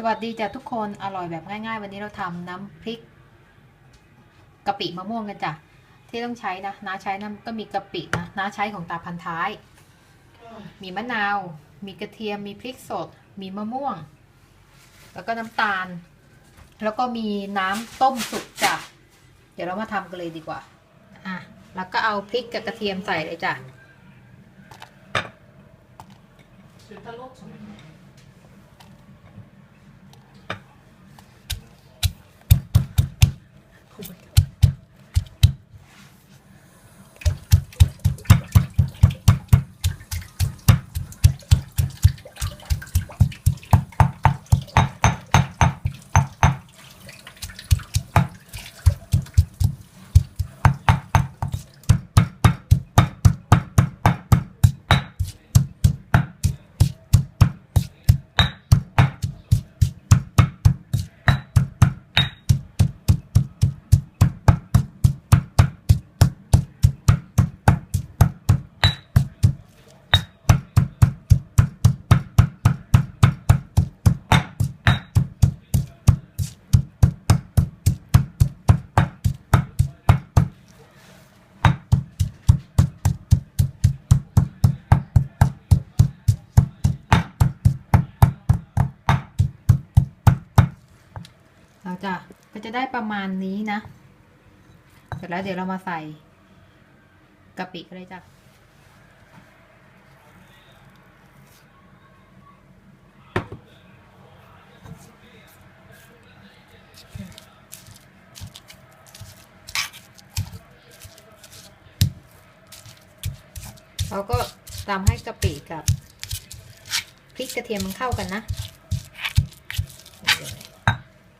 สวัสดีจ้ะทุกคนอร่อยแบบง่าย ๆ วันนี้เราทำน้ำพริกกะปิมะม่วงกันจ้ะที่ต้องใช้นะน้าใช้น้ำก็มีกะปินะน้าใช้ของตาพันท้าย มีมะนาว มีกระเทียมมีพริกสด มีมะม่วง แล้วก็น้ำตาล แล้วก็มีน้ำต้มสุกจ้ะเดี๋ยวเรามาทำกันเลยดีกว่าอะแล้วก็เอาพริกกับกระเทียมใส่เลยจ้ะ จะก็จะได้ประมาณนี้นะ เสร็จแล้วเดี๋ยวเรามาใส่กะปิกันเลยจ้ะเราก็ตามให้กะปิกับพริกกระเทียมมันเข้ากันนะ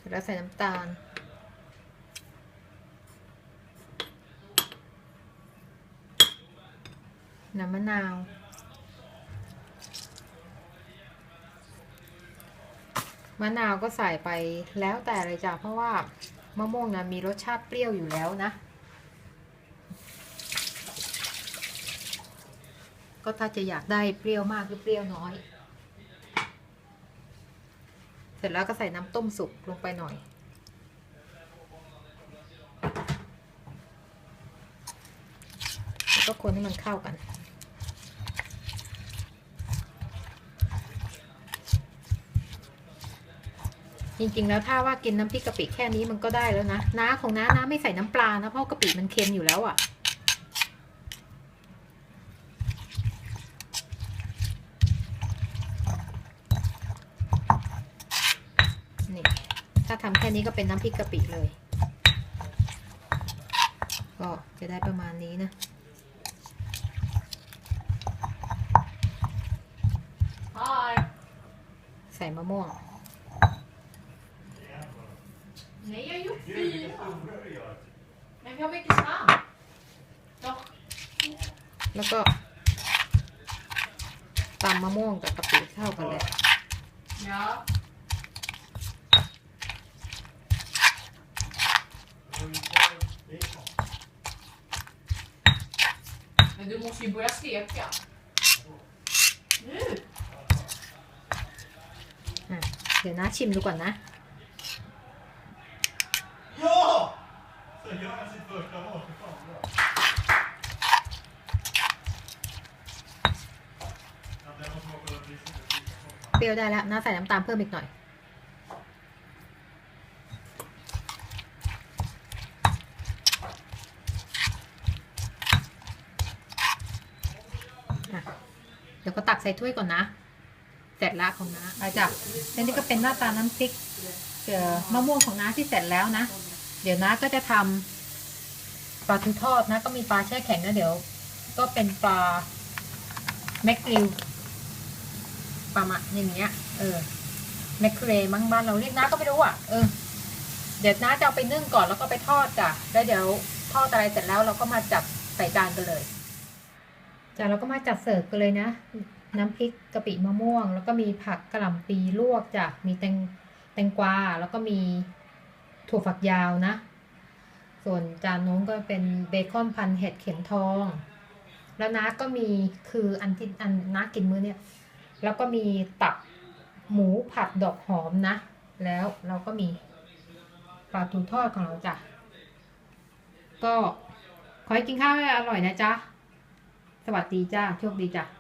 ร็จแล้วใส่น้ำตาล น้ำมะนาวมะนาวก็ใส่ไปแล้วแต่เลยจ้ะเพราะว่ามะม่วงนะมีรสชาติเปรี้ยวอยู่แล้วนะ ก็ถ้าจะอยากได้เปรี้ยวมากหรือเปรี้ยวน้อย เสร็จแล้วก็ใส่น้ำต้มสุกลงไปหน่อย แล้วก็คนให้มันเข้ากัน จริงๆแล้วถ้าว่ากินน้ำพริกกะปิแค่นี้มันก็ได้แล้วนะ น้าของน้าน้าไม่ใส่น้ำปลานะเพราะกะปิมันเค็มอยู่แล้วอะ่ะ นี่ ถ้า ทำแค่นี้ก็เป็นน้ำพริกกะปิเลย ก็จะได้ประมาณนี้นะ Hi! ใส่มะม่วง Nej, jag har gjort fyra. Men vi har mycket svamp. Doch. แล้วก็ตำมะม่วงกับกะปิเข้ากันเลย Ja. Men du måste ju börja steka. Nu! อะเดี๋ยวนะชิมดูก่อนนะ Ja! Så gör han sitt första val. Fy fan, bra. Ja, det måste man kolla priset på. เปรี้ยวได้แล้วน้าใส่น้ำตาลเพิ่มอีกหน่อย อะ เดี๋ยว ก็ตักใส่ถ้วยก่อนนะ เสร็จละของน้าไปจ้ะแล้วนี่ก็เป็นหน้าตาน้ำพริกเอ่อมะม่วงของน้าที่เสร็จแล้วนะ เดี๋ยวน้าก็จะทำปลาทูทอดนะ ก็มีปลาแช่แข็งนะเดี๋ยว ก็เป็นปลาแมกริลประมาณอย่างเงี้ย เออแมคเคเรมั้งบ้านเราเรียกน้าก็ไม่รู้อะ เออ เดี๋ยวน้าจะเอาไปนึ่งก่อนแล้วก็ไปทอดจ้ะแล้วเดี๋ยวทอดอะไรเสร็จแล้วเราก็มาจัดใส่จานกันเลย จ้ะเราก็มาจัดเสิร์ฟกันเลยนะ น้ำพริกกะปิมะม่วง แล้วก็มีผักกระหล่ำปีลวกจ้ะมีแตงแตงกวาแล้วก็มีถั่วฝักยาวนะ ส่วนจานน้นก็เป็นเบคอนพันเห็ดเข็มทอง แล้วน้าก็มีคืออันที่อันน้ากินมื้อเนี่ย แล้วก็มีตับหมูผัดดอกหอมนะ แล้วเราก็มีปลาทูทอดของเราจ้ะ ก็ขอให้กินข้าวให้อร่อยนะจ๊ะ สวัสดีจ้า โชคดีจ้ะ